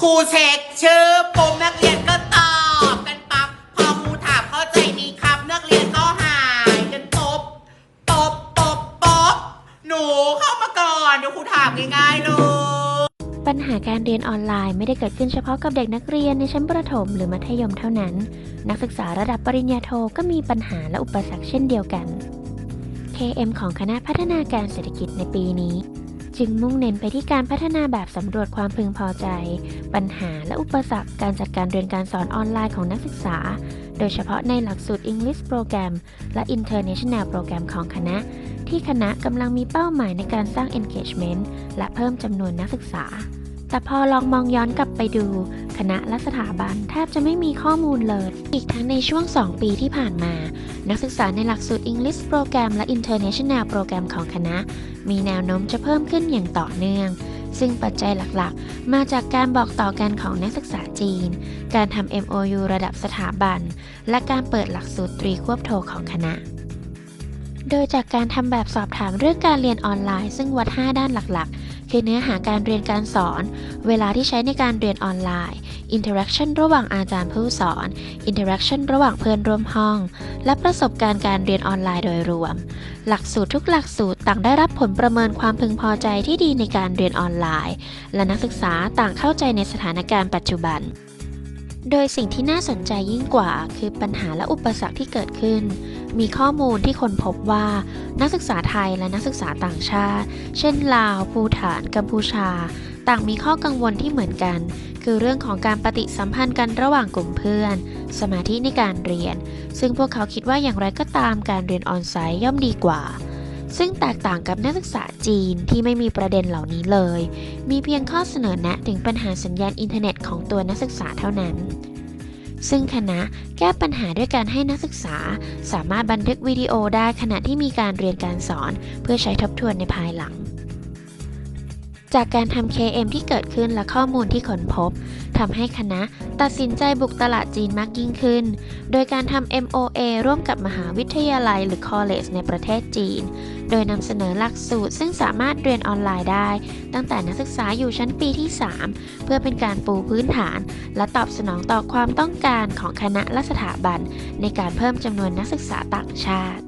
ครูเช็คชื่อปุ่มนักเรียนก็ตอบกันปั๊บพอครูถามเข้าใจดีครับ นักเรียนก็หายกันตบตบตบตบหนูเข้ามาก่อนเดี๋ยวครูถามง่ายๆเลย ปัญหาการเรียนออนไลน์ไม่ได้เกิดขึ้นเฉพาะกับเด็กนักเรียนในชั้นประถมหรือมัธยมเท่านั้น นักศึกษาระดับปริญญาโทก็มีปัญหาและอุปสรรคเช่นเดียวกัน KM ของคณะพัฒนาการเศรษฐกิจในปีนี้ จึงมุ่งเน้นไปที่การพัฒนาแบบสำรวจความพึงพอใจ ปัญหาและอุปสรรคการจัดการเรียนการสอนออนไลน์ของนักศึกษา โดยเฉพาะในหลักสูตร English Program และ International Program ของคณะ ที่คณะกำลังมีเป้าหมายในการสร้าง engagement และเพิ่มจำนวนนักศึกษา แต่พอลองมองย้อนกลับไปดู คณะและสถาบันแทบจะไม่มีข้อมูลเลย อีกทั้งในช่วง 2 ปีที่ผ่านมา นักศึกษาในหลักสูตร English Program และ International Program ของคณะ มีแนวโน้มจะเพิ่มขึ้นอย่างต่อเนื่อง ซึ่งปัจจัยหลักๆ มาจากการบอกต่อกันของนักศึกษาจีน การทำ MOU ระดับสถาบัน และการเปิดหลักสูตรตรีควบโทของคณะโดยจากการทำแบบสอบถามเรื่องการเรียนออนไลน์ ซึ่งวัด 5 ด้านหลัก คือเนื้อหาการเรียนการสอน เวลาที่ใช้ในการเรียนออนไลน์ Interaction ระหว่างอาจารย์ผู้สอน Interaction ระหว่างเพื่อนร่วมห้อง และประสบการณ์การเรียนออนไลน์โดยรวม หลักสูตรทุกหลักสูตรต่างได้รับผลประเมินความพึงพอใจที่ดีในการเรียนออนไลน์ และนักศึกษาต่างเข้าใจในสถานการณ์ปัจจุบันโดยสิ่งที่น่าสนใจยิ่งกว่า คือปัญหาและอุปสรรคที่เกิดขึ้น มีข้อมูลที่คนพบว่านักศึกษาไทยและนักศึกษาต่างชาติ เช่น ลาว ภูฐาน กัมพูชา ต่างมีข้อกังวลที่เหมือนกัน คือเรื่องของการปฏิสัมพันธ์กันระหว่างกลุ่มเพื่อน สมาธิในการเรียน ซึ่งพวกเขาคิดว่าอย่างไรก็ตามการเรียนออนไซต์ย่อมดีกว่าซึ่งแตกต่างกับนักศึกษาจีนที่ไม่มีประเด็นเหล่านี้เลย มีเพียงข้อเสนอแนะถึงปัญหาสัญญาณอินเทอร์เน็ตของตัวนักศึกษาเท่านั้น ซึ่งคณะแก้ปัญหาด้วยการให้นักศึกษา สามารถบันทึกวิดีโอได้ขณะที่มีการเรียนการสอน เพื่อใช้ทบทวนในภายหลัง จากการทำ KM ที่เกิดขึ้นและข้อมูลที่ค้นพบทำให้คณะตัดสินใจบุกตลาดจีนมากยิ่งขึ้น โดยการทำ MOA ร่วมกับมหาวิทยาลัยหรือ College ในประเทศจีน โดยนำเสนอหลักสูตรซึ่งสามารถเรียนออนไลน์ได้ ตั้งแต่นักศึกษาอยู่ชั้นปีที่ 3 เพื่อเป็นการปูพื้นฐาน และตอบสนองต่อความต้องการของคณะและสถาบัน ในการเพิ่มจำนวนนักศึกษาต่างชาติ